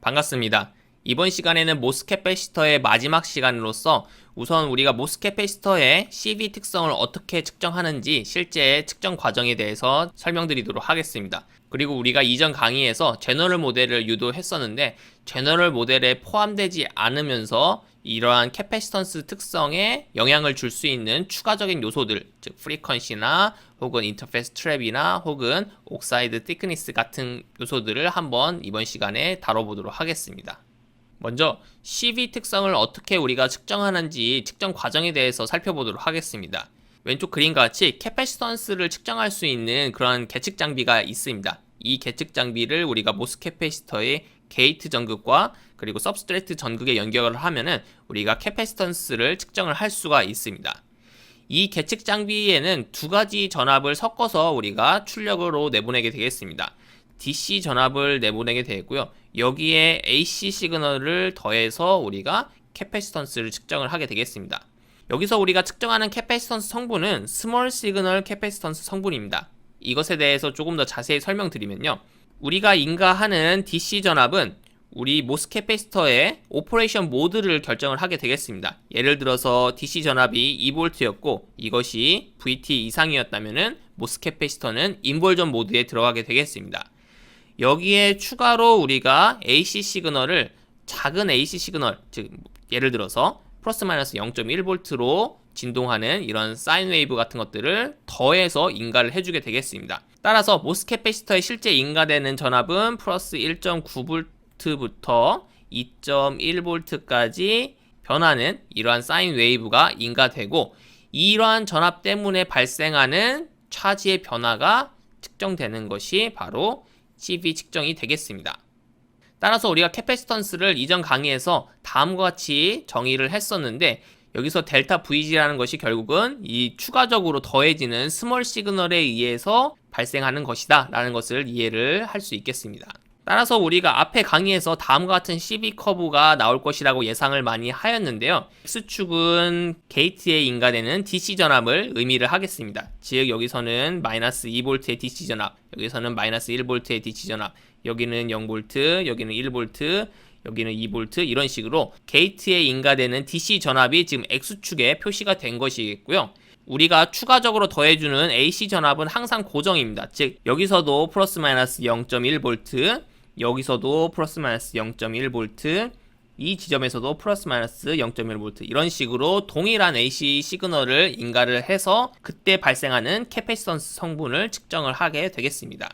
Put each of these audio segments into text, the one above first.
반갑습니다. 이번 시간에는 모스 캐패시터의 마지막 시간으로서 우선 우리가 모스 캐패시터의 CV 특성을 어떻게 측정하는지 실제 측정 과정에 대해서 설명드리도록 하겠습니다. 그리고 우리가 이전 강의에서 제너럴 모델을 유도했었는데 제너럴 모델에 포함되지 않으면서 이러한 캐패시턴스 특성에 영향을 줄 수 있는 추가적인 요소들, 즉 프리퀀시나 혹은 인터페이스 트랩이나 혹은 옥사이드 티크니스 같은 요소들을 한번 이번 시간에 다뤄보도록 하겠습니다. 먼저 CV 특성을 어떻게 우리가 측정하는지 측정 과정에 대해서 살펴보도록 하겠습니다. 왼쪽 그림과 같이 캐패시턴스를 측정할 수 있는 그런 계측 장비가 있습니다. 이 계측 장비를 우리가 모스 캐패시터의 게이트 전극과 그리고 서브스트레이트 전극에 연결을 하면은 우리가 캐패시턴스를 측정을 할 수가 있습니다. 이 계측 장비에는 두 가지 전압을 섞어서 우리가 출력으로 내보내게 되겠습니다. DC 전압을 내보내게 되고요. 여기에 AC 시그널을 더해서 우리가 캐패시턴스를 측정을 하게 되겠습니다. 여기서 우리가 측정하는 캐패시턴스 성분은 스몰 시그널 캐패시턴스 성분입니다. 이것에 대해서 조금 더 자세히 설명드리면요. 우리가 인가하는 DC 전압은 우리 모스 캐패시터의 오퍼레이션 모드를 결정을 하게 되겠습니다. 예를 들어서 DC 전압이 2V였고 이것이 VT 이상이었다면은 모스 캐패시터는 인볼전 모드에 들어가게 되겠습니다. 여기에 추가로 우리가 AC 시그널을 작은 AC 시그널, 즉 예를 들어서 플러스 마이너스 0.1V로 진동하는 이런 사인 웨이브 같은 것들을 더해서 인가를 해주게 되겠습니다. 따라서 모스 캐패시터에 실제 인가되는 전압은 플러스 1.9V부터 2.1V까지 변하는 이러한 사인 웨이브가 인가되고 이러한 전압 때문에 발생하는 차지의 변화가 측정되는 것이 바로 CV 측정이 되겠습니다. 따라서 우리가 캐패시턴스를 이전 강의에서 다음과 같이 정의를 했었는데 여기서 델타 VG라는 것이 결국은 이 추가적으로 더해지는 스몰 시그널에 의해서 발생하는 것이다 라는 것을 이해를 할 수 있겠습니다. 따라서 우리가 앞에 강의에서 다음과 같은 CV 커브가 나올 것이라고 예상을 많이 하였는데요. X축은 게이트에 인가되는 DC 전압을 의미를 하겠습니다. 즉 여기서는 마이너스 2V의 DC 전압, 여기서는 마이너스 1V의 DC 전압, 여기는 0V, 여기는 1V, 여기는 2V 이런 식으로 게이트에 인가되는 DC 전압이 지금 X축에 표시가 된 것이겠고요. 우리가 추가적으로 더해주는 AC 전압은 항상 고정입니다. 즉 여기서도 플러스 마이너스 0.1V, 여기서도 플러스 마이너스 0.1V, 이 지점에서도 플러스 마이너스 0.1V 이런 식으로 동일한 AC 시그널을 인가를 해서 그때 발생하는 캐패시턴스 성분을 측정을 하게 되겠습니다.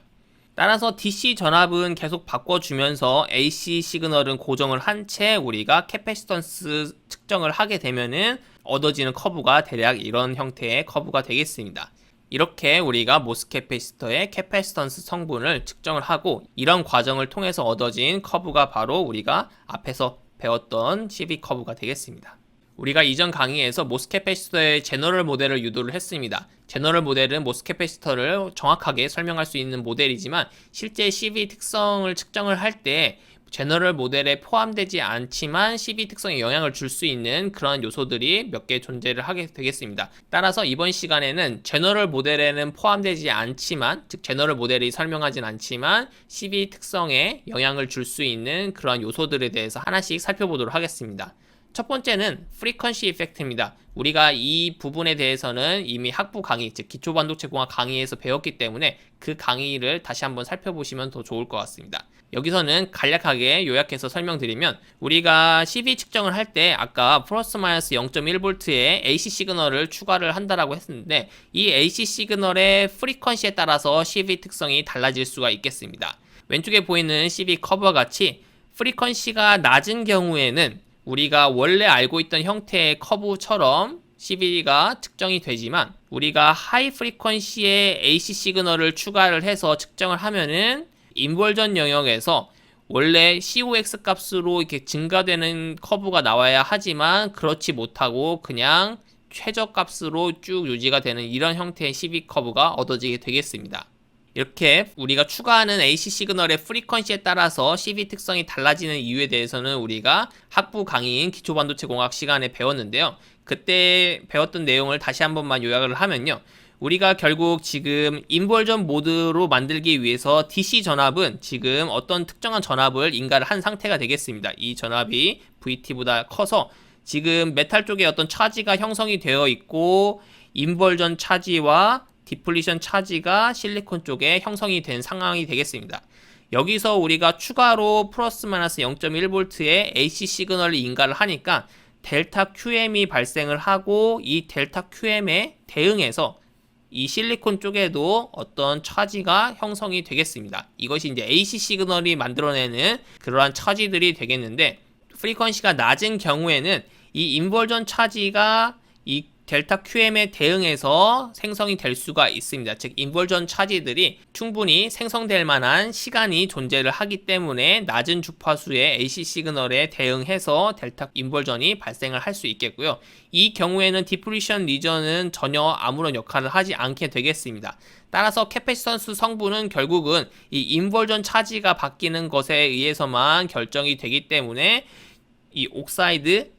따라서 DC 전압은 계속 바꿔주면서 AC 시그널은 고정을 한 채 우리가 캐패시턴스 측정을 하게 되면은 얻어지는 커브가 대략 이런 형태의 커브가 되겠습니다. 이렇게 우리가 모스 캐패시터의 캐패시턴스 성분을 측정을 하고 이런 과정을 통해서 얻어진 커브가 바로 우리가 앞에서 배웠던 CV 커브가 되겠습니다. 우리가 이전 강의에서 모스 캐패시터의 제너럴 모델을 유도를 했습니다. 제너럴 모델은 모스 캐패시터를 정확하게 설명할 수 있는 모델이지만 실제 CV 특성을 측정을 할 때 제너럴 모델에 포함되지 않지만 CV 특성에 영향을 줄 수 있는 그런 요소들이 몇 개 존재를 하게 되겠습니다. 따라서 이번 시간에는 제너럴 모델에는 포함되지 않지만 즉 제너럴 모델이 설명하진 않지만 CV 특성에 영향을 줄 수 있는 그런 요소들에 대해서 하나씩 살펴보도록 하겠습니다. 첫 번째는 프리퀀시 이펙트입니다. 우리가 이 부분에 대해서는 이미 학부 강의, 즉 기초 반도체 공학 강의에서 배웠기 때문에 그 강의를 다시 한번 살펴보시면 더 좋을 것 같습니다. 여기서는 간략하게 요약해서 설명드리면 우리가 CV 측정을 할 때 아까 플러스 마이너스 0.1V의 AC 시그널을 추가를 한다라고 했는데 이 AC 시그널의 프리퀀시에 따라서 CV 특성이 달라질 수가 있겠습니다. 왼쪽에 보이는 CV 커브와 같이 프리퀀시가 낮은 경우에는 우리가 원래 알고 있던 형태의 커브처럼 CV가 측정이 되지만 우리가 하이 프리퀀시의 AC 시그널을 추가를 해서 측정을 하면은 인벌전 영역에서 원래 COX 값으로 이렇게 증가되는 커브가 나와야 하지만 그렇지 못하고 그냥 최저 값으로 쭉 유지가 되는 이런 형태의 CV 커브가 얻어지게 되겠습니다. 이렇게 우리가 추가하는 AC 시그널의 프리퀀시에 따라서 CV 특성이 달라지는 이유에 대해서는 우리가 학부 강의인 기초반도체 공학 시간에 배웠는데요. 그때 배웠던 내용을 다시 한 번만 요약을 하면요. 우리가 결국 지금 인버전 모드로 만들기 위해서 DC 전압은 지금 어떤 특정한 전압을 인가를 한 상태가 되겠습니다. 이 전압이 VT보다 커서 지금 메탈 쪽에 어떤 차지가 형성이 되어 있고 인버전 차지와 디플리션 차지가 실리콘 쪽에 형성이 된 상황이 되겠습니다. 여기서 우리가 추가로 플러스 마이너스 0.1V의 AC 시그널을 인가를 하니까 델타 QM이 발생을 하고 이 델타 QM에 대응해서 이 실리콘 쪽에도 어떤 차지가 형성이 되겠습니다. 이것이 이제 AC 시그널이 만들어내는 그러한 차지들이 되겠는데 프리퀀시가 낮은 경우에는 이 인버전 차지가 이 델타 QM에 대응해서 생성이 될 수가 있습니다. 즉 인버전 차지들이 충분히 생성될 만한 시간이 존재를 하기 때문에 낮은 주파수의 AC 시그널에 대응해서 델타 인버전이 발생을 할 수 있겠고요. 이 경우에는 디프리션 리전은 전혀 아무런 역할을 하지 않게 되겠습니다. 따라서 캐패시턴스 성분은 결국은 이 인버전 차지가 바뀌는 것에 의해서만 결정이 되기 때문에 이 옥사이드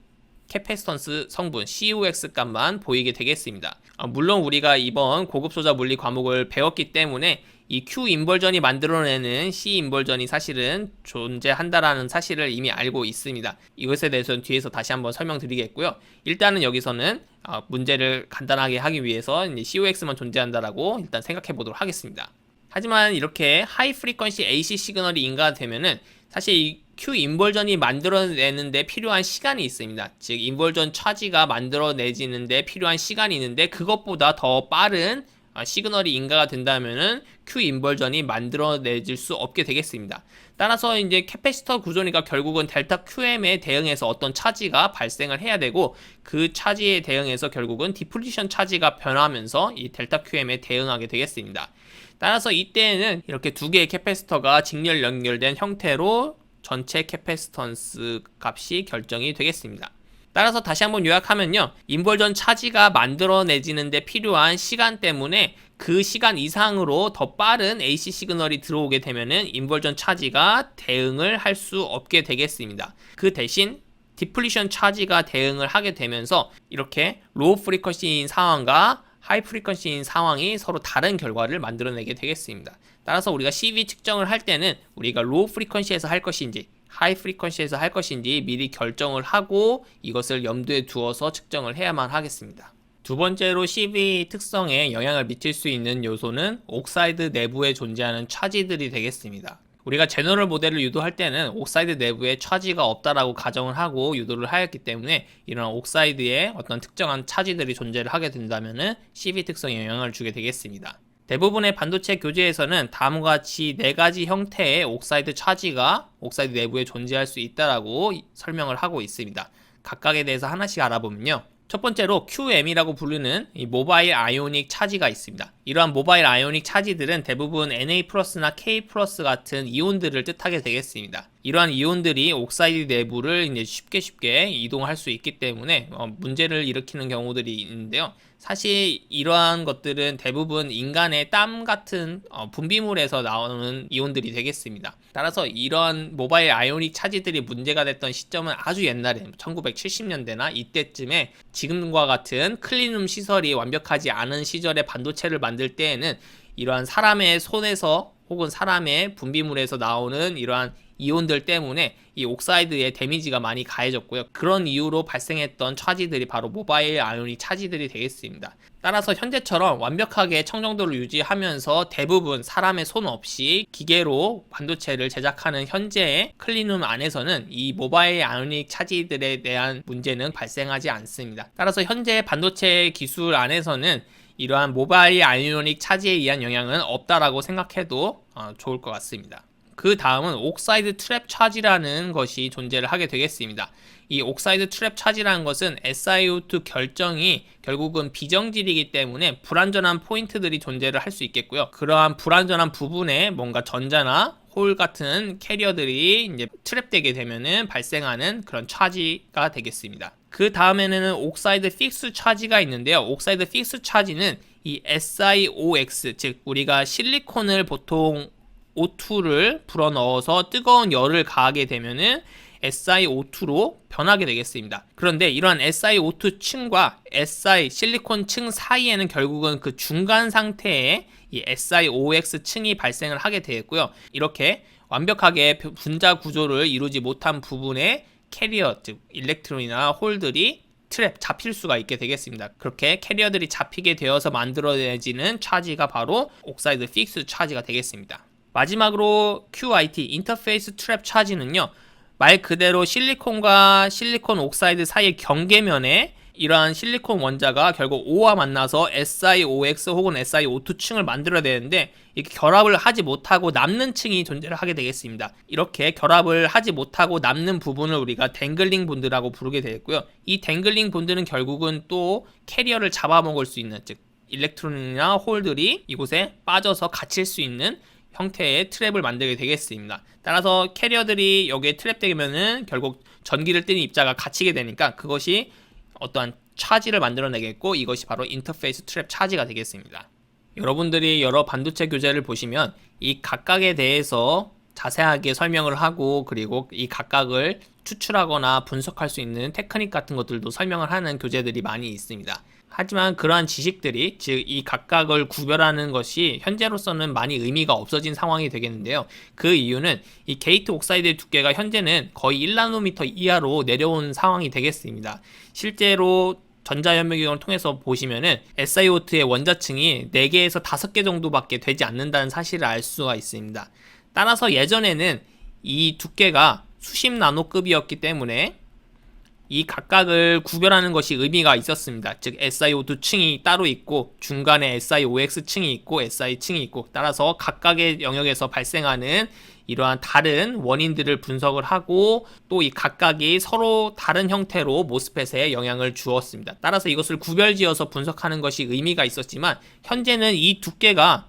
캐패시턴스 성분 COX 값만 보이게 되겠습니다. 아, 물론 우리가 이번 고급 소자 물리 과목을 배웠기 때문에 이 Q 인벌전이 만들어내는 C 인벌전이 사실은 존재한다라는 사실을 이미 알고 있습니다. 이것에 대해서는 뒤에서 다시 한번 설명드리겠고요. 일단은 여기서는 아, 문제를 간단하게 하기 위해서 COX만 존재한다라고 일단 생각해 보도록 하겠습니다. 하지만 이렇게 하이 프리퀀시 AC 시그널이 인가되면은 사실 이 Q 인벌전이 만들어내는데 필요한 시간이 있습니다. 즉 인벌전 차지가 만들어내지는데 필요한 시간이 있는데 그것보다 더 빠른 아, 시그널이 인가가 된다면은 Q 인벌전이 만들어내질 수 없게 되겠습니다. 따라서 이제 캐패시터 구조니까 결국은 델타 QM에 대응해서 어떤 차지가 발생을 해야 되고 그 차지에 대응해서 결국은 디플리션 차지가 변하면서 이 델타 QM에 대응하게 되겠습니다. 따라서 이때에는 이렇게 두 개의 캐패시터가 직렬 연결된 형태로 전체 캐패시턴스 값이 결정이 되겠습니다. 따라서 다시 한번 요약하면요. 인벌전 차지가 만들어내지는데 필요한 시간 때문에 그 시간 이상으로 더 빠른 AC 시그널이 들어오게 되면은 인벌전 차지가 대응을 할 수 없게 되겠습니다. 그 대신 디플리션 차지가 대응을 하게 되면서 이렇게 로우 프리퀀시인 상황과 하이 프리퀀시인 상황이 서로 다른 결과를 만들어내게 되겠습니다. 따라서 우리가 CV 측정을 할 때는 우리가 로우 프리퀀시에서 할 것인지 하이 프리퀀시에서 할 것인지 미리 결정을 하고 이것을 염두에 두어서 측정을 해야만 하겠습니다. 두 번째로 CV 특성에 영향을 미칠 수 있는 요소는 옥사이드 내부에 존재하는 차지들이 되겠습니다. 우리가 제너럴 모델을 유도할 때는 옥사이드 내부에 차지가 없다라고 가정을 하고 유도를 하였기 때문에 이런 옥사이드에 어떤 특정한 차지들이 존재를 하게 된다면은 CV 특성에 영향을 주게 되겠습니다. 대부분의 반도체 교재에서는 다음과 같이 네 가지 형태의 옥사이드 차지가 옥사이드 내부에 존재할 수 있다라고 설명을 하고 있습니다. 각각에 대해서 하나씩 알아보면요. 첫 번째로 QM이라고 부르는 모바일 아이오닉 차지가 있습니다. 이러한 모바일 아이오닉 차지들은 대부분 Na 플러스나 K 플러스 같은 이온들을 뜻하게 되겠습니다. 이러한 이온들이 옥사이드 내부를 이제 쉽게 쉽게 이동할 수 있기 때문에 어, 문제를 일으키는 경우들이 있는데요. 사실 이러한 것들은 대부분 인간의 땀 같은 어, 분비물에서 나오는 이온들이 되겠습니다. 따라서 이러한 모바일 아이오닉 차지들이 문제가 됐던 시점은 아주 옛날에 1970년대나 이때쯤에 지금과 같은 클린룸 시설이 완벽하지 않은 시절의 반도체를 만들 때에는 이러한 사람의 손에서 혹은 사람의 분비물에서 나오는 이러한 이온들 때문에 이 옥사이드의 데미지가 많이 가해졌고요. 그런 이유로 발생했던 차지들이 바로 모바일 아이오닉 차지들이 되겠습니다. 따라서 현재처럼 완벽하게 청정도를 유지하면서 대부분 사람의 손 없이 기계로 반도체를 제작하는 현재의 클린룸 안에서는 이 모바일 아이오닉 차지들에 대한 문제는 발생하지 않습니다. 따라서 현재 반도체 기술 안에서는 이러한 모바일 아이오닉 차지에 의한 영향은 없다라고 생각해도 어, 좋을 것 같습니다. 그 다음은 옥사이드 트랩 차지라는 것이 존재를 하게 되겠습니다. 이 옥사이드 트랩 차지라는 것은 SiO2 결정이 결국은 비정질이기 때문에 불완전한 포인트들이 존재를 할 수 있겠고요. 그러한 불완전한 부분에 뭔가 전자나 홀 같은 캐리어들이 이제 트랩되게 되면은 발생하는 그런 차지가 되겠습니다. 그 다음에는 옥사이드 픽스 차지가 있는데요. 옥사이드 픽스 차지는 이 SiOX 즉 우리가 실리콘을 보통 O2를 불어 넣어서 뜨거운 열을 가하게 되면은 SiO2로 변하게 되겠습니다. 그런데 이러한 SiO2 층과 Si 실리콘 층 사이에는 결국은 그 중간 상태에 이 SiOX 층이 발생을 하게 되겠고요. 이렇게 완벽하게 분자 구조를 이루지 못한 부분에 캐리어 즉 일렉트론이나 홀들이 트랩 잡힐 수가 있게 되겠습니다. 그렇게 캐리어들이 잡히게 되어서 만들어내지는 차지가 바로 옥사이드 픽스 차지가 되겠습니다. 마지막으로 QIT 인터페이스 트랩 차지는요. 말 그대로 실리콘과 실리콘 옥사이드 사이의 경계면에 이러한 실리콘 원자가 결국 O와 만나서 SiOX 혹은 SiO2 층을 만들어야 되는데 이렇게 결합을 하지 못하고 남는 층이 존재를 하게 되겠습니다. 이렇게 결합을 하지 못하고 남는 부분을 우리가 댕글링 본드라고 부르게 되겠고요. 이 댕글링 본드는 결국은 또 캐리어를 잡아먹을 수 있는 즉 일렉트론이나 홀들이 이곳에 빠져서 갇힐 수 있는 형태의 트랩을 만들게 되겠습니다. 따라서 캐리어들이 여기에 트랩되면은 결국 전기를 띠는 입자가 갇히게 되니까 그것이 어떠한 차지를 만들어내겠고 이것이 바로 인터페이스 트랩 차지가 되겠습니다. 여러분들이 여러 반도체 교재를 보시면 이 각각에 대해서 자세하게 설명을 하고 그리고 이 각각을 추출하거나 분석할 수 있는 테크닉 같은 것들도 설명을 하는 교재들이 많이 있습니다. 하지만 그러한 지식들이 즉 이 각각을 구별하는 것이 현재로서는 많이 의미가 없어진 상황이 되겠는데요. 그 이유는 이 게이트 옥사이드의 두께가 현재는 거의 1나노미터 이하로 내려온 상황이 되겠습니다. 실제로 전자현미경을 통해서 보시면은 SiO2의 원자층이 4개에서 5개 정도밖에 되지 않는다는 사실을 알 수가 있습니다. 따라서 예전에는 이 두께가 수십 나노급이었기 때문에 이 각각을 구별하는 것이 의미가 있었습니다. 즉 SiO2 층이 따로 있고 중간에 SiOX 층이 있고 Si 층이 있고 따라서 각각의 영역에서 발생하는 이러한 다른 원인들을 분석을 하고 또 이 각각이 서로 다른 형태로 모스펫에 영향을 주었습니다. 따라서 이것을 구별지어서 분석하는 것이 의미가 있었지만 현재는 이 두께가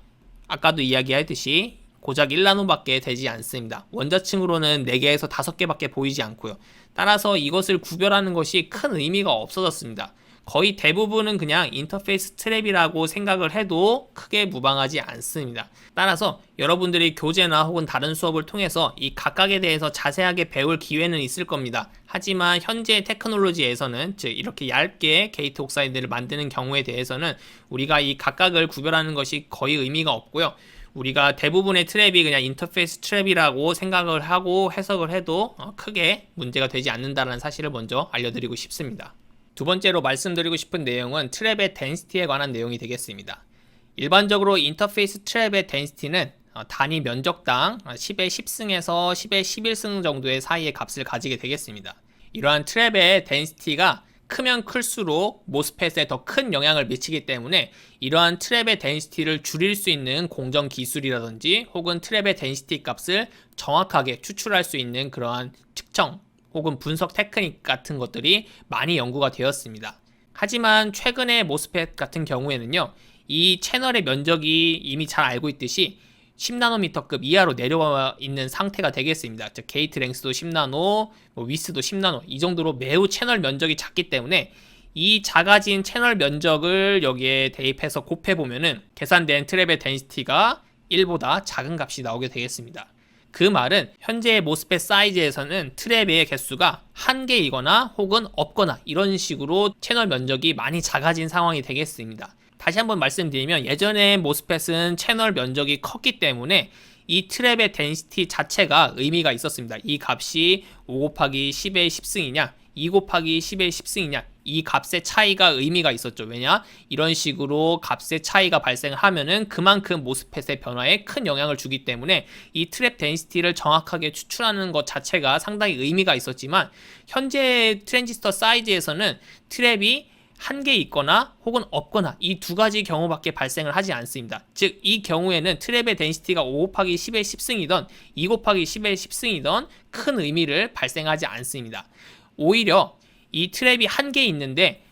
아까도 이야기했듯이 고작 1나노밖에 되지 않습니다. 원자층으로는 4개에서 5개밖에 보이지 않고요. 따라서 이것을 구별하는 것이 큰 의미가 없어졌습니다. 거의 대부분은 그냥 인터페이스 트랩이라고 생각을 해도 크게 무방하지 않습니다. 따라서 여러분들이 교재나 혹은 다른 수업을 통해서 이 각각에 대해서 자세하게 배울 기회는 있을 겁니다. 하지만 현재 테크놀로지에서는 즉 이렇게 얇게 게이트 옥사이드를 만드는 경우에 대해서는 우리가 이 각각을 구별하는 것이 거의 의미가 없고요. 우리가 대부분의 트랩이 그냥 인터페이스 트랩이라고 생각을 하고 해석을 해도 어, 크게 문제가 되지 않는다는 사실을 먼저 알려드리고 싶습니다. 두 번째로 말씀드리고 싶은 내용은 트랩의 덴시티에 관한 내용이 되겠습니다. 일반적으로 인터페이스 트랩의 덴시티는 어, 단위 면적당 10의 10승에서 10의 11승 정도의 사이의 값을 가지게 되겠습니다. 이러한 트랩의 덴시티가 크면 클수록 모스펫에 더 큰 영향을 미치기 때문에 이러한 트랩의 덴시티를 줄일 수 있는 공정 기술이라든지 혹은 트랩의 덴시티 값을 정확하게 추출할 수 있는 그러한 측정 혹은 분석 테크닉 같은 것들이 많이 연구가 되었습니다. 하지만 최근의 모스펫 같은 경우에는요, 이 채널의 면적이 이미 잘 알고 있듯이 10나노미터급 이하로 내려와 있는 상태가 되겠습니다. 즉 게이트 랭스도 10나노, 뭐 위스도 10나노 이 정도로 매우 채널 면적이 작기 때문에 이 작아진 채널 면적을 여기에 대입해서 곱해 보면은 계산된 트랩의 덴시티가 1보다 작은 값이 나오게 되겠습니다. 그 말은 현재의 모스펫 사이즈에서는 트랩의 개수가 한 개이거나 혹은 없거나 이런 식으로 채널 면적이 많이 작아진 상황이 되겠습니다. 다시 한번 말씀드리면 예전에 모스펫은 채널 면적이 컸기 때문에 이 트랩의 덴시티 자체가 의미가 있었습니다. 이 값이 5 곱하기 10의 10승이냐, 2 곱하기 10의 10승이냐, 이 값의 차이가 의미가 있었죠. 왜냐? 이런 식으로 값의 차이가 발생하면은 그만큼 모스펫의 변화에 큰 영향을 주기 때문에 이 트랩 덴시티를 정확하게 추출하는 것 자체가 상당히 의미가 있었지만 현재 트랜지스터 사이즈에서는 트랩이 한 개 있거나 혹은 없거나 이 두 가지 경우밖에 발생을 하지 않습니다. 즉 이 경우에는 트랩의 덴시티가 5 곱하기 10의 10승이던 2 곱하기 10의 10승이던 큰 의미를 발생하지 않습니다. 오히려 이 트랩이 한 개 있는데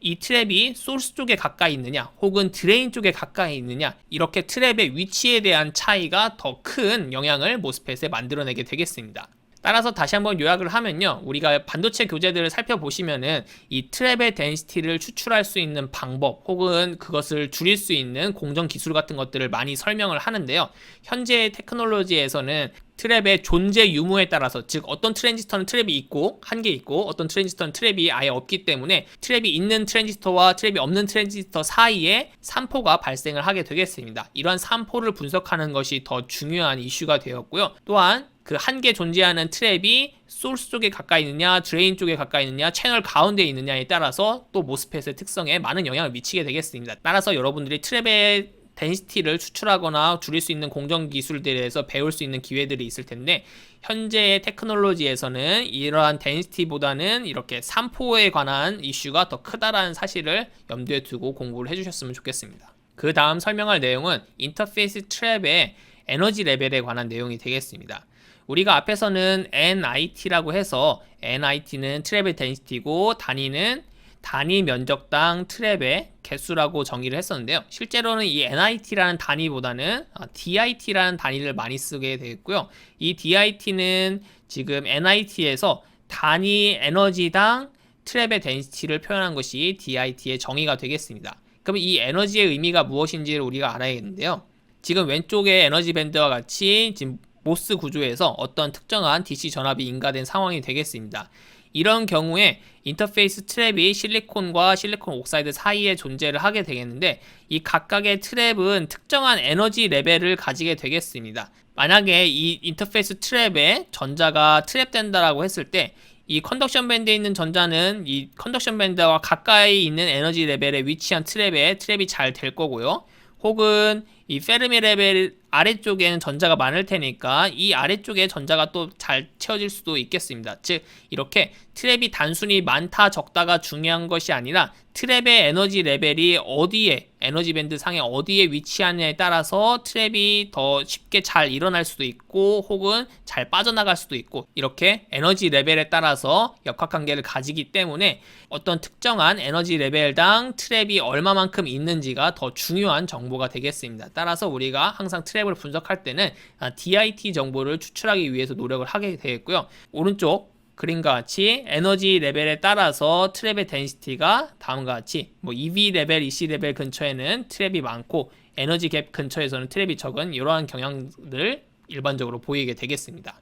이 트랩이 소스 쪽에 가까이 있느냐 혹은 드레인 쪽에 가까이 있느냐 이렇게 트랩의 위치에 대한 차이가 더 큰 영향을 모스펫에 만들어내게 되겠습니다. 따라서 다시 한번 요약을 하면요. 우리가 반도체 교재들을 살펴보시면은 이 트랩의 덴시티를 추출할 수 있는 방법 혹은 그것을 줄일 수 있는 공정 기술 같은 것들을 많이 설명을 하는데요. 현재 테크놀로지에서는 트랩의 존재 유무에 따라서 즉 어떤 트랜지스터는 트랩이 있고 한 개 있고 어떤 트랜지스터는 트랩이 아예 없기 때문에 트랩이 있는 트랜지스터와 트랩이 없는 트랜지스터 사이에 산포가 발생을 하게 되겠습니다. 이러한 산포를 분석하는 것이 더 중요한 이슈가 되었고요. 또한 그 한 개 존재하는 트랩이 소스 쪽에 가까이 있느냐, 드레인 쪽에 가까이 있느냐, 채널 가운데에 있느냐에 따라서 또 모스펫의 특성에 많은 영향을 미치게 되겠습니다. 따라서 여러분들이 트랩의 덴시티를 추출하거나 줄일 수 있는 공정 기술들에 대해서 배울 수 있는 기회들이 있을 텐데 현재의 테크놀로지에서는 이러한 덴시티보다는 이렇게 산포에 관한 이슈가 더 크다라는 사실을 염두에 두고 공부를 해주셨으면 좋겠습니다. 그 다음 설명할 내용은 인터페이스 트랩의 에너지 레벨에 관한 내용이 되겠습니다. 우리가 앞에서는 NIT라고 해서 NIT는 트랩의 덴시티고 단위는 단위 면적당 트랩의 개수라고 정의를 했었는데요. 실제로는 이 NIT라는 단위보다는 아, DIT라는 단위를 많이 쓰게 되겠고요. 이 DIT는 지금 NIT에서 단위 에너지당 트랩의 덴시티를 표현한 것이 DIT의 정의가 되겠습니다. 그럼 이 에너지의 의미가 무엇인지를 우리가 알아야겠는데요. 지금 왼쪽의 에너지 밴드와 같이 지금 모스 구조에서 어떤 특정한 DC 전압이 인가된 상황이 되겠습니다. 이런 경우에 인터페이스 트랩이 실리콘과 실리콘 옥사이드 사이에 존재를 하게 되겠는데 이 각각의 트랩은 특정한 에너지 레벨을 가지게 되겠습니다. 만약에 이 인터페이스 트랩에 전자가 트랩된다라고 했을 때 이 컨덕션 밴드에 있는 전자는 이 컨덕션 밴드와 가까이 있는 에너지 레벨에 위치한 트랩에 트랩이 잘 될 거고요. 혹은 이 페르미 레벨 아래쪽에는 전자가 많을 테니까 이 아래쪽에 전자가 또 잘 채워질 수도 있겠습니다. 즉 이렇게 트랩이 단순히 많다 적다가 중요한 것이 아니라 트랩의 에너지 레벨이 어디에 에너지 밴드 상에 어디에 위치하느냐에 따라서 트랩이 더 쉽게 잘 일어날 수도 있고 혹은 잘 빠져나갈 수도 있고 이렇게 에너지 레벨에 따라서 역학관계를 가지기 때문에 어떤 특정한 에너지 레벨당 트랩이 얼마만큼 있는지가 더 중요한 정보가 되겠습니다. 따라서 우리가 항상 트랩을 분석할 때는 DIT 정보를 추출하기 위해서 노력을 하게 되겠고요. 오른쪽 그림과 같이 에너지 레벨에 따라서 트랩의 덴시티가 다음과 같이 뭐 EV 레벨, EC 레벨 근처에는 트랩이 많고 에너지 갭 근처에서는 트랩이 적은 이러한 경향을 일반적으로 보이게 되겠습니다.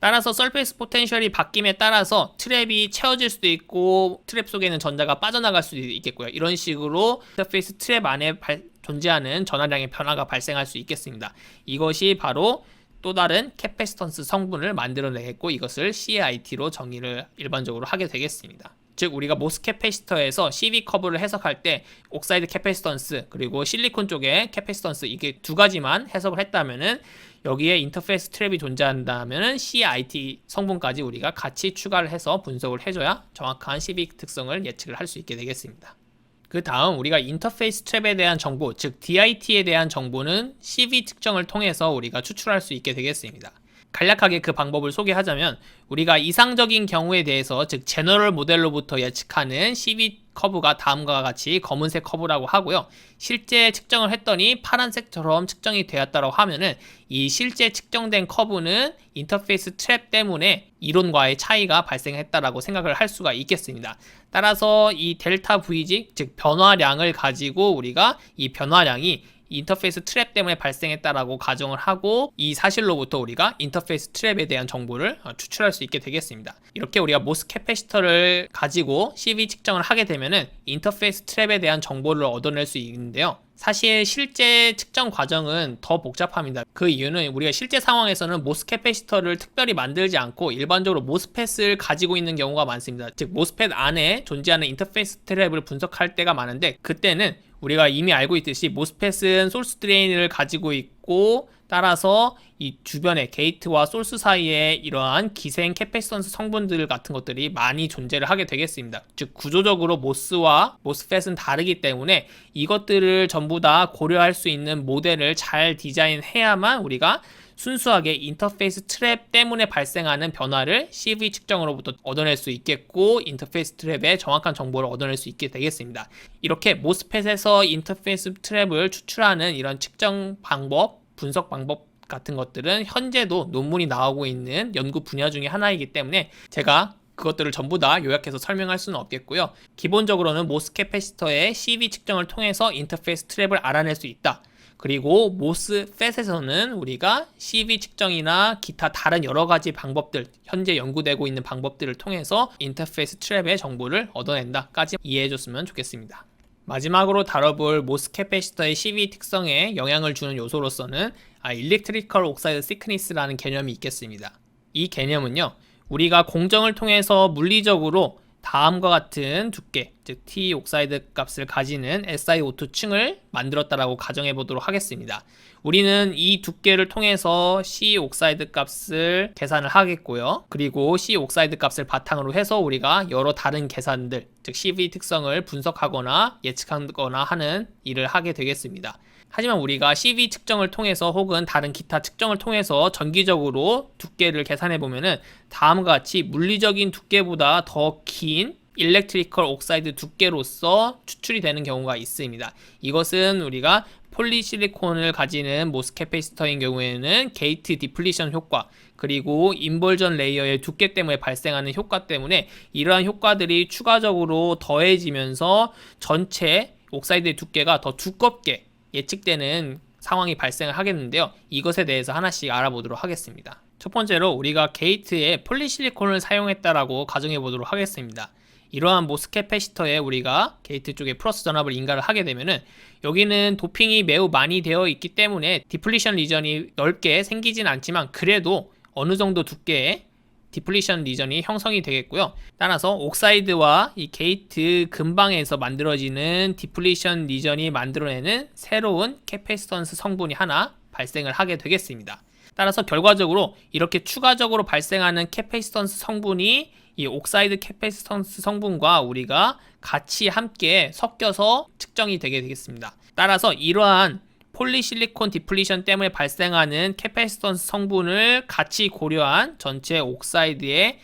따라서 서페이스 포텐셜이 바뀜에 따라서 트랩이 채워질 수도 있고 트랩 속에는 전자가 빠져나갈 수도 있겠고요. 이런 식으로 서페이스 트랩 안에 발, 존재하는 전화량의 변화가 발생할 수 있겠습니다. 이것이 바로 또 다른 캐패시턴스 성분을 만들어내겠고 이것을 CIT로 정의를 일반적으로 하게 되겠습니다. 즉 우리가 모스 캐패시터에서 CV 커브를 해석할 때 옥사이드 캐패시턴스 그리고 실리콘 쪽의 캐패시턴스 이게 두 가지만 해석을 했다면은 여기에 인터페이스 트랩이 존재한다면은 CIT 성분까지 우리가 같이 추가를 해서 분석을 해줘야 정확한 CV 특성을 예측을 할 수 있게 되겠습니다. 그 다음 우리가 인터페이스 트랩에 대한 정보, 즉 DIT에 대한 정보는 CV 특정을 통해서 우리가 추출할 수 있게 되겠습니다. 간략하게 그 방법을 소개하자면 우리가 이상적인 경우에 대해서 즉 제너럴 모델로부터 예측하는 CV 커브가 다음과 같이 검은색 커브라고 하고요. 실제 측정을 했더니 파란색처럼 측정이 되었다고 하면은 이 실제 측정된 커브는 인터페이스 트랩 때문에 이론과의 차이가 발생했다라고 생각을 할 수가 있겠습니다. 따라서 이 델타 Vg 즉 변화량을 가지고 우리가 이 변화량이 인터페이스 트랩 때문에 발생했다라고 가정을 하고 이 사실로부터 우리가 인터페이스 트랩에 대한 정보를 어, 추출할 수 있게 되겠습니다. 이렇게 우리가 모스 캐패시터를 가지고 CV 측정을 하게 되면은 인터페이스 트랩에 대한 정보를 얻어낼 수 있는데요. 사실 실제 측정 과정은 더 복잡합니다. 그 이유는 우리가 실제 상황에서는 모스 캐패시터를 특별히 만들지 않고 일반적으로 모스펫을 가지고 있는 경우가 많습니다. 즉 모스펫 안에 존재하는 인터페이스 트랩을 분석할 때가 많은데 그때는 우리가 이미 알고 있듯이 모스펫은 소스 드레인을 가지고 있고 따라서 이 주변의 게이트와 소스 사이에 이러한 기생 캐패시턴스 성분들 같은 것들이 많이 존재를 하게 되겠습니다. 즉 구조적으로 모스와 모스펫은 다르기 때문에 이것들을 전부 다 고려할 수 있는 모델을 잘 디자인해야만 우리가 순수하게 인터페이스 트랩 때문에 발생하는 변화를 CV 측정으로부터 얻어낼 수 있겠고 인터페이스 트랩의 정확한 정보를 얻어낼 수 있게 되겠습니다. 이렇게 모스펫에서 인터페이스 트랩을 추출하는 이런 측정 방법, 분석 방법 같은 것들은 현재도 논문이 나오고 있는 연구 분야 중에 하나이기 때문에 제가 그것들을 전부 다 요약해서 설명할 수는 없겠고요. 기본적으로는 모스 캐패시터의 CV 측정을 통해서 인터페이스 트랩을 알아낼 수 있다. 그리고 모스펫에서는 우리가 CV 측정이나 기타 다른 여러 가지 방법들, 현재 연구되고 있는 방법들을 통해서 인터페이스 트랩의 정보를 얻어낸다까지 이해해 줬으면 좋겠습니다. 마지막으로 다뤄볼 모스 캐패시터의 CV 특성에 영향을 주는 요소로서는 아, 일렉트리컬 옥사이드 시크니스라는 개념이 있겠습니다. 이 개념은요, 우리가 공정을 통해서 물리적으로 다음과 같은 두께, 즉 T 옥사이드 값을 가지는 SiO2 층을 만들었다라고 가정해 보도록 하겠습니다. 우리는 이 두께를 통해서 C 옥사이드 값을 계산을 하겠고요. 그리고 C 옥사이드 값을 바탕으로 해서 우리가 여러 다른 계산들, 즉 CV 특성을 분석하거나 예측하거나 하는 일을 하게 되겠습니다. 하지만 우리가 CV 측정을 통해서 혹은 다른 기타 측정을 통해서 정기적으로 두께를 계산해 보면은 다음과 같이 물리적인 두께보다 더긴 일렉트리컬 옥사이드 두께로서 추출이 되는 경우가 있습니다. 이것은 우리가 폴리실리콘을 가지는 모스 캐패시터인 경우에는 게이트 디플리션 효과 그리고 인벌전 레이어의 두께 때문에 발생하는 효과 때문에 이러한 효과들이 추가적으로 더해지면서 전체 옥사이드의 두께가 더 두껍게 예측되는 상황이 발생을 하겠는데요. 이것에 대해서 하나씩 알아보도록 하겠습니다. 첫 번째로 우리가 게이트에 폴리실리콘을 사용했다라고 가정해 보도록 하겠습니다. 이러한 모스 캐패시터에 우리가 게이트 쪽에 플러스 전압을 인가를 하게 되면은 여기는 도핑이 매우 많이 되어 있기 때문에 디플리션 리전이 넓게 생기진 않지만 그래도 어느 정도 두께의 디플리션 리전이 형성이 되겠고요. 따라서 옥사이드와 이 게이트 근방에서 만들어지는 디플리션 리전이 만들어내는 새로운 캐패시턴스 성분이 하나 발생을 하게 되겠습니다. 따라서 결과적으로 이렇게 추가적으로 발생하는 캐패시턴스 성분이 이 옥사이드 캐패시턴스 성분과 우리가 같이 함께 섞여서 측정이 되게 되겠습니다. 따라서 이러한 폴리실리콘 디플리션 때문에 발생하는 캐패시턴스 성분을 같이 고려한 전체 옥사이드의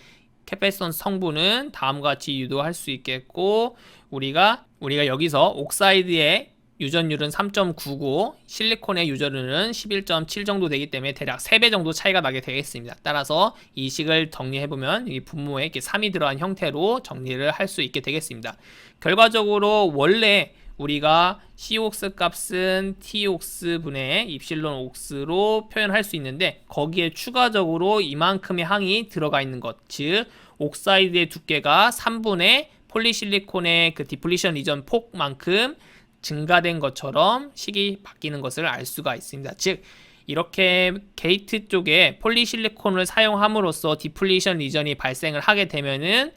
캐패시턴스 성분은 다음과 같이 유도할 수 있겠고 우리가 우리가 여기서 옥사이드의 유전율은 3.99, 실리콘의 유전율은 11.7 정도 되기 때문에 대략 3배 정도 차이가 나게 되겠습니다. 따라서 이 식을 정리해보면 이 분모에 이렇게 3이 들어간 형태로 정리를 할 수 있게 되겠습니다. 결과적으로 원래 우리가 COX 값은 TOX 분의 입실론 옥스로 표현할 수 있는데 거기에 추가적으로 이만큼의 항이 들어가 있는 것, 즉 옥사이드의 두께가 3분의 폴리실리콘의 그 디플리션 리전 폭만큼 증가된 것처럼 식이 바뀌는 것을 알 수가 있습니다. 즉 이렇게 게이트 쪽에 폴리실리콘을 사용함으로써 디플리션 리전이 발생을 하게 되면은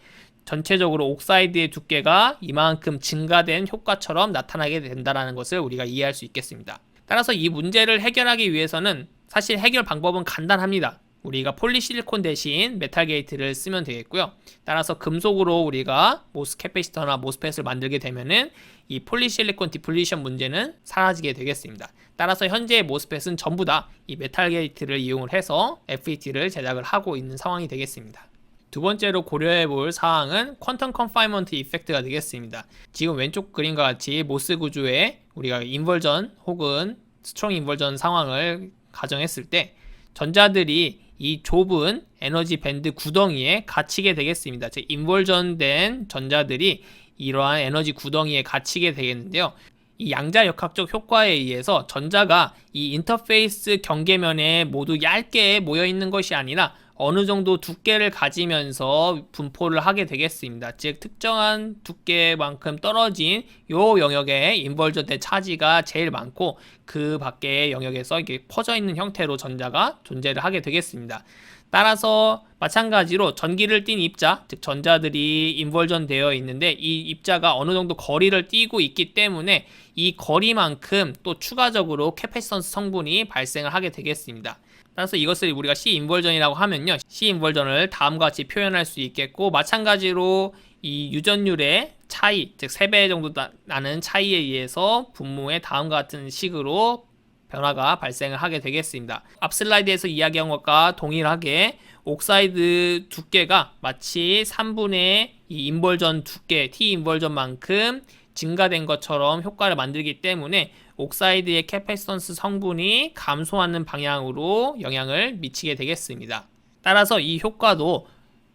전체적으로 옥사이드의 두께가 이만큼 증가된 효과처럼 나타나게 된다는 것을 우리가 이해할 수 있겠습니다. 따라서 이 문제를 해결하기 위해서는 사실 해결 방법은 간단합니다. 우리가 폴리실리콘 대신 메탈 게이트를 쓰면 되겠고요. 따라서 금속으로 우리가 모스 캐패시터나 모스펫을 만들게 되면은 이 폴리실리콘 디플리션 문제는 사라지게 되겠습니다. 따라서 현재의 모스펫은 전부 다 이 메탈 게이트를 이용을 해서 FET를 제작을 하고 있는 상황이 되겠습니다. 두 번째로 고려해 볼 사항은 퀀텀 컨파이먼트 이펙트가 되겠습니다. 지금 왼쪽 그림과 같이 모스 구조에 우리가 인벌전 혹은 스트롱 인벌전 상황을 가정했을 때 전자들이 이 좁은 에너지 밴드 구덩이에 갇히게 되겠습니다. 즉 인벌전된 전자들이 이러한 에너지 구덩이에 갇히게 되겠는데요. 이 양자 역학적 효과에 의해서 전자가 이 인터페이스 경계면에 모두 얇게 모여 있는 것이 아니라 어느 정도 두께를 가지면서 분포를 하게 되겠습니다. 즉 특정한 두께만큼 떨어진 요 영역에 인벌전된 차지가 제일 많고 그 밖의 영역에서 이게 퍼져 있는 형태로 전자가 존재를 하게 되겠습니다. 따라서 마찬가지로 전기를 띤 입자, 즉 전자들이 인벌전 되어 있는데 이 입자가 어느 정도 거리를 띄고 있기 때문에 이 거리만큼 또 추가적으로 캐패시턴스 성분이 발생을 하게 되겠습니다. 따라서 이것을 우리가 C 인벌전이라고 하면요. C 인벌전을 다음과 같이 표현할 수 있겠고 마찬가지로 이 유전율의 차이, 즉 3배 정도 나는 차이에 의해서 분모의 다음과 같은 식으로 변화가 발생을 하게 되겠습니다. 앞 슬라이드에서 이야기한 것과 동일하게 옥사이드 두께가 마치 3분의 이 인벌전 두께, T 인벌전만큼 증가된 것처럼 효과를 만들기 때문에 옥사이드의 캐패시턴스 성분이 감소하는 방향으로 영향을 미치게 되겠습니다. 따라서 이 효과도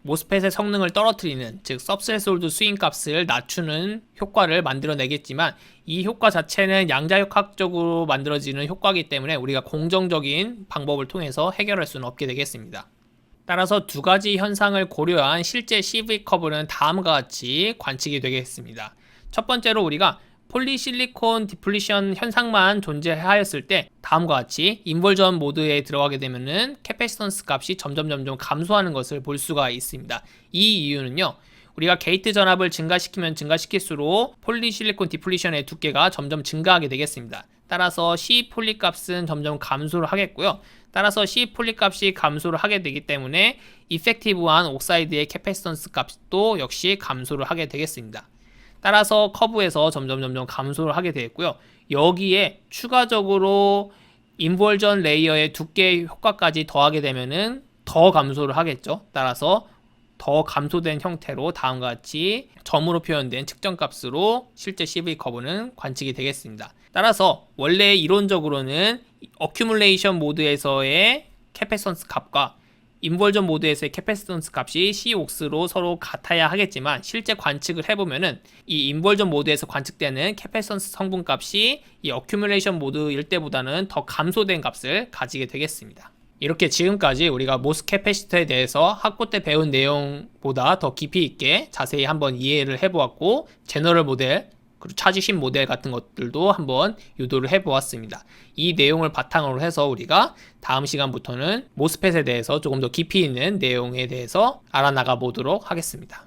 모스펫의 성능을 떨어뜨리는 즉 subthreshold 스윙 값을 낮추는 효과를 만들어내겠지만 이 효과 자체는 양자역학적으로 만들어지는 효과이기 때문에 우리가 공정적인 방법을 통해서 해결할 수는 없게 되겠습니다. 따라서 두 가지 현상을 고려한 실제 CV 커브는 다음과 같이 관측이 되겠습니다. 첫 번째로 우리가 폴리실리콘 디플리션 현상만 존재하였을 때 다음과 같이 인벌전 모드에 들어가게 되면은 캐패시턴스 값이 점점 점점 감소하는 것을 볼 수가 있습니다. 이 이유는요. 우리가 게이트 전압을 증가시키면 증가시킬수록 폴리실리콘 디플리션의 두께가 점점 증가하게 되겠습니다. 따라서 C 폴리 값은 점점 감소를 하겠고요. 따라서 C 폴리 값이 감소를 하게 되기 때문에 이펙티브한 옥사이드의 캐패시턴스 값도 역시 감소를 하게 되겠습니다. 따라서 커브에서 점점 점점 감소를 하게 되겠고요. 여기에 추가적으로 인벌전 레이어의 두께 효과까지 더하게 되면은 더 감소를 하겠죠. 따라서 더 감소된 형태로 다음과 같이 점으로 표현된 측정값으로 실제 CV 커브는 관측이 되겠습니다. 따라서 원래 이론적으로는 어큐뮬레이션 모드에서의 캐패선스 값과 인벌전 모드에서의 캐패시턴스 값이 C옥스로 서로 같아야 하겠지만 실제 관측을 해보면은 이 인벌전 모드에서 관측되는 캐패시턴스 성분 값이 이 어큐뮬레이션 모드일 때보다는 더 감소된 값을 가지게 되겠습니다. 이렇게 지금까지 우리가 모스 캐패시터에 대해서 학부 때 배운 내용보다 더 깊이 있게 자세히 한번 이해를 해보았고 제너럴 모델 그리고 차지심 모델 같은 것들도 한번 유도를 해보았습니다. 이 내용을 바탕으로 해서 우리가 다음 시간부터는 모스펫에 대해서 조금 더 깊이 있는 내용에 대해서 알아나가 보도록 하겠습니다.